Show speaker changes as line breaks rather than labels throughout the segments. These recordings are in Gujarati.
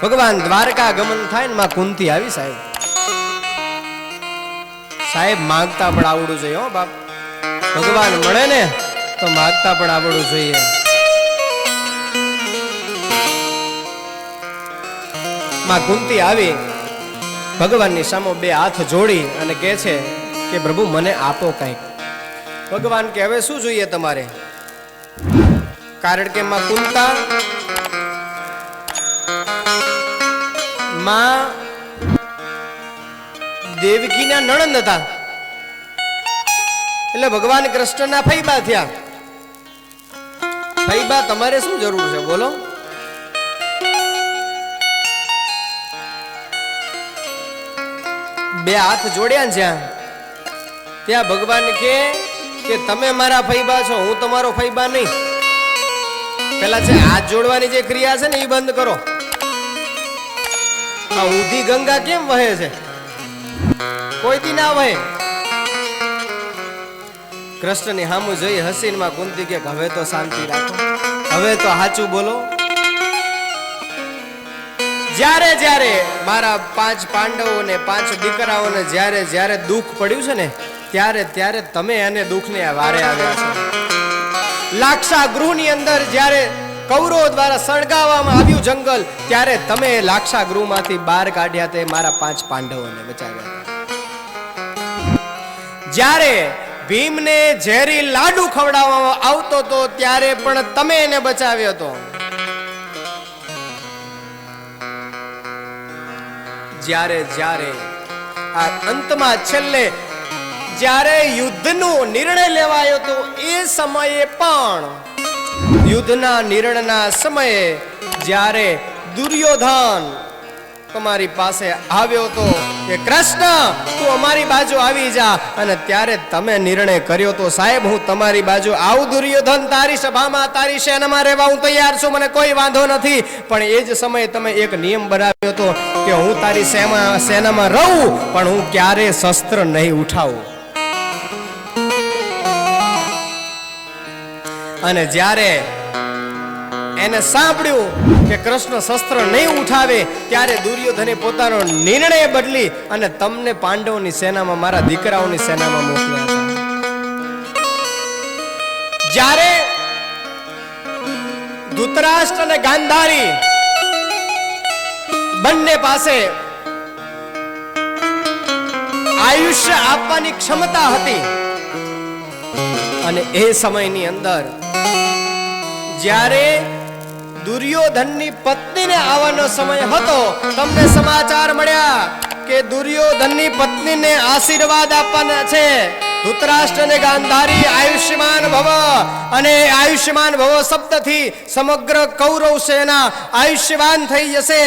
ભગવાન દ્વારકા ગમન થાય ને માં કુંતી આવી સાહેબ. સાહેબ, માગતા પણ આવડવું જોઈએ હો બાપ. ભગવાન મળે ને તો માગતા પણ આવડવું જોઈએ. માં કુંતી આવી, ભગવાનની સામે બે હાથ જોડી અને કહે છે કે, પ્રભુ, મને આપો કંઈક. ભગવાન કે, હવે શું જોઈએ તમારે? કારણ કે માં કુંતા માં દેવકીના નણંદ હતા. એટલે ભગવાન કૃષ્ણના ફૈબા થયા. ફૈબા, તમારે શું જરૂર છે? બોલો. બે હાથ જોડ્યા જ્યાં ત્યાં ભગવાન કે કે તમે મારા ફૈબા છો, હું તમારો ફૈબા નહીં. પેલા છે, હાથ જોડવાની જે ક્રિયા છે ને, એ બંધ કરો. આ ઉધી ગંગા કેમ વહે છે? કોઈથી ના વહે? કૃષ્ણની હામું જોઈ હસીનમાં કુંતી કે, હવે તો શાંતિ રાખો. હવે તો સાચું બોલો. જ્યારે જ્યારે મારા પાંચ પાંડવોને પાંચ દીકરાઓને જ્યારે જ્યારે દુઃખ પડ્યું છે ને, ત્યારે ત્યારે તમે એને દુઃખને વારે આવ્યા છો. લાક્ષા ગૃહની અંદર જ્યારે કૌરવો દ્વારા સળગાવવામાં આવ્યું જંગલ, ત્યારે તમે લાક્ષા ગૃહમાંથી બહાર કાઢ્યા તે મારા પાંચ પાંડવોને બચાવ્યા જ્યારે ભીમને ઝેરી લાડુ ખવડાવવામાં આવતો તો ત્યારે પણ તમે એને બચાવ્યો હતો. જ્યારે જ્યારે, આ અંતમાં છેલ્લે, જ્યારે યુદ્ધનો નિર્ણય લેવાયો તો એ સમયે પણ યુદ્ધના નિર્ણયના સમયે જ્યારે દુર્યોધન તમારી પાસે આવ્યો તો કે, કૃષ્ણ, તું અમારી બાજુ આવી જા. અને ત્યારે તમે નિર્ણય કર્યો તો, સાહેબ, હું તમારી બાજુ આવું દુર્યોધન, તારી સભામાં, તારી સેનામાં રહેવા હું તૈયાર છું, મને કોઈ વાંધો નથી. પણ એ જ સમયે તમે એક નિયમ બનાવ્યો હતો કે, હું તારી સેના સેનામાં રહું, પણ હું ક્યારે શસ્ત્ર નહીં ઉઠાવું. અને જ્યારે એને સાંભળ્યું કે કૃષ્ણ શસ્ત્ર નહીં ઉઠાવે, ત્યારે દુર્યોધને પોતાનો નિર્ણય બદલી અને તમને પાંડવોની સેનામાં, મારા દીકરાઓની સેનામાં મોકલ્યા હતા. જ્યારે ધૃતરાષ્ટ્ર અને ગાંધારી બંને પાસે આયુષ્ય આપવાની ક્ષમતા હતી, અને એ સમયની અંદર જ્યારે દુર્યોધનની પત્નીને આવવાનો સમય હતો, તમને સમાચાર મળ્યા કે દુર્યોધનની પત્નીને આશીર્વાદ આપવાના છે. ધૃતરાષ્ટ્ર અને ગાંધારી આયુષ્યમાન ભવ અને આયુષ્યમાન ભવ શબ્દથી સમગ્ર કૌરવ સેના આયુષ્યવાન થઈ જશે.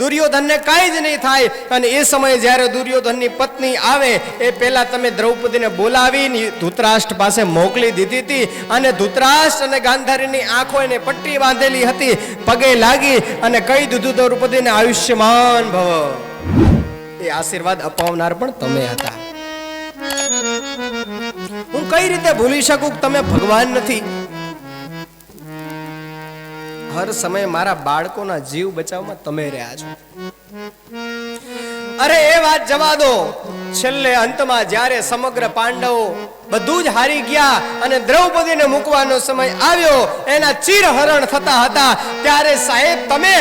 દુર્યોધનને કાંઈ જ નહીં થાય અને એ સમયે જ્યારે દુર્યોધનની પત્ની આવે, એ પેલા તમે દ્રૌપદીને બોલાવીને ધૂતરાષ્ટ્ર પાસે મોકલી દીધી હતી અને ધૂતરાષ્ટ્ર અને ગાંધારીની આંખો એને પટ્ટી બાંધેલી હતી, પગે લાગી અને કહી દીધું દ્રૌપદીને આયુષ્યમાન ભવ. એ આશીર્વાદ અપાવનાર પણ તમે હતા. કઈ રીતે ભૂલી શકું તમે ભગવાન નથી? હર સમય મારા બાળકોના જીવ બચાવમાં તમે રહ્યા છો. અરે, એ વાત જવા દો. છેલ્લે અંતમાં જ્યારે સમગ્ર પાંડવો બધું જ હારી ગયા અને દ્રૌપદીને મૂકવાનો સમય આવ્યો, એના ચીરહરણ થતા હતા, ત્યારે સાહેબ, તમે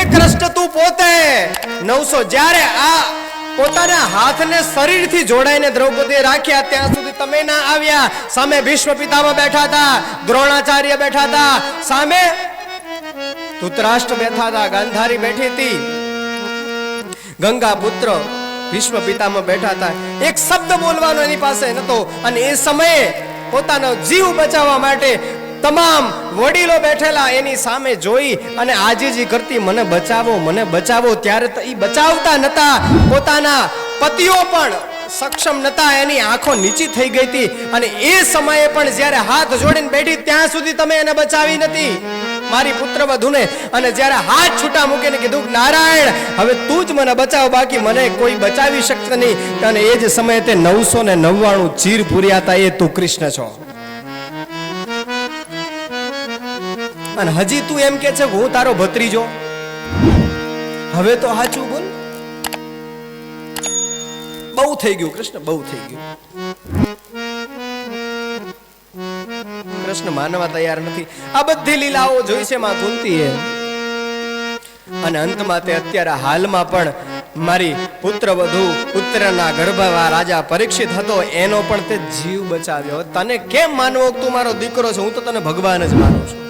એક રસ્ટ તું પોતે નવસો જ્યારે આ પોતાના હાથને શરીરથી જોડાઈને દ્રૌપદીએ રાખ્યા, ત્યાં તમે ના આવ્યા. સામે ભીષ્મ પિતામાં બેઠા હતા, દ્રોણાચાર્ય બેઠા હતા. સામે ધૃતરાષ્ટ્ર બેઠા હતા, ગાંધારી બેઠી હતી. ગંગા પુત્ર ભીષ્મ પિતામાં બેઠા હતા. એક શબ્દ બોલવાનો એની પાસે નતો. અને એ સમયે પોતાનો જીવ બચાવવા માટે તમામ વડીલો બેઠેલા એની સામે જોઈ અને આજીજી કરતી, મને બચાવો મને બચાવો. ત્યારે તો એ બચાવતા નતા. પોતાના પતિઓ પણ સક્ષમ નતા, એની આંખો નીચી થઈ ગઈ હતી. અને એ સમયે પણ જ્યારે હાથ જોડીને બેઠી, ત્યાં સુધી તમે એને બચાવી નથી. મારી પુત્ર વધુને, અને જ્યારે હાથ છૂટા મૂકીને કીધું, નારાયણ, હવે તું જ મને બચાવ, બાકી મને કોઈ બચાવી શકશે નહીં. અને એ જ સમયે તે નવસો ને નવ્વાણું ચીર પૂર્યા હતા, એ તું કૃષ્ણ છો. અને હજી તું એમ કે છે, હું તારો ભત્રીજો. હવે તો સાચું બોલ. બહુ થઈ ગયું, કૃષ્ણ, બહુ થઈ ગયું. કૃષ્ણ માનવા તૈયાર નથી. આ બધી લીલાઓ જોઈ છે માં કુંતીએ. અને અંતમાં તે અત્યારે હાલમાં પણ મારી પુત્ર વધુ પુત્રના ગર્ભમાં રાજા પરીક્ષિત હતો, એનો પણ તે જીવ બચાવ્યો તને કેમ માનવો તું મારો દીકરો છે? હું તો તને ભગવાન જ માનું છું.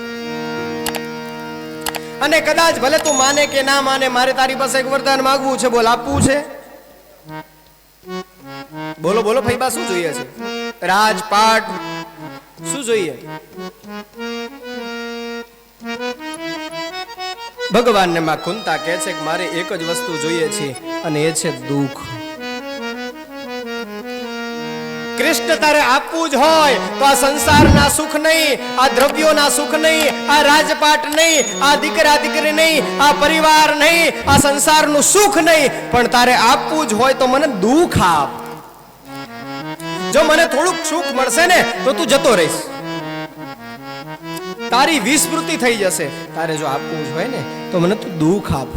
અને કદાચ ભલે તું માને કે ના માને, મારે તારી પાસે એક વરદાન માગવું છે, બોલ, આપવું છે? બોલો બોલો ફૈબા શું જોઈએ છે? રાજપાટ, શું જોઈએ? ભગવાનને માં કુંતા કહે છે કે મારે એક જ વસ્તુ જોઈએ છે, અને એ છે દુઃખ. કૃષ્ણ તારે આપવું જ હોય તો આ સંસારના સુખ નહીં, આ દ્રવ્યોના સુખ નહીં, આ રાજપાટ નહીં, આ દીકરા દીકરી નહીં, આ પરિવાર નહીં, આ સંસારનું સુખ નહીં. પણ તારે આપવું જ હોય તો મને દુઃખ આપ. જો મને થોડુંક સુખ મળશે ને, તો તું જતો રહીશ. તારી વિસ્મૃતિ થઈ જશે. તારે જો આપવું જ હોય ને, તો મને તું દુઃખ આપ.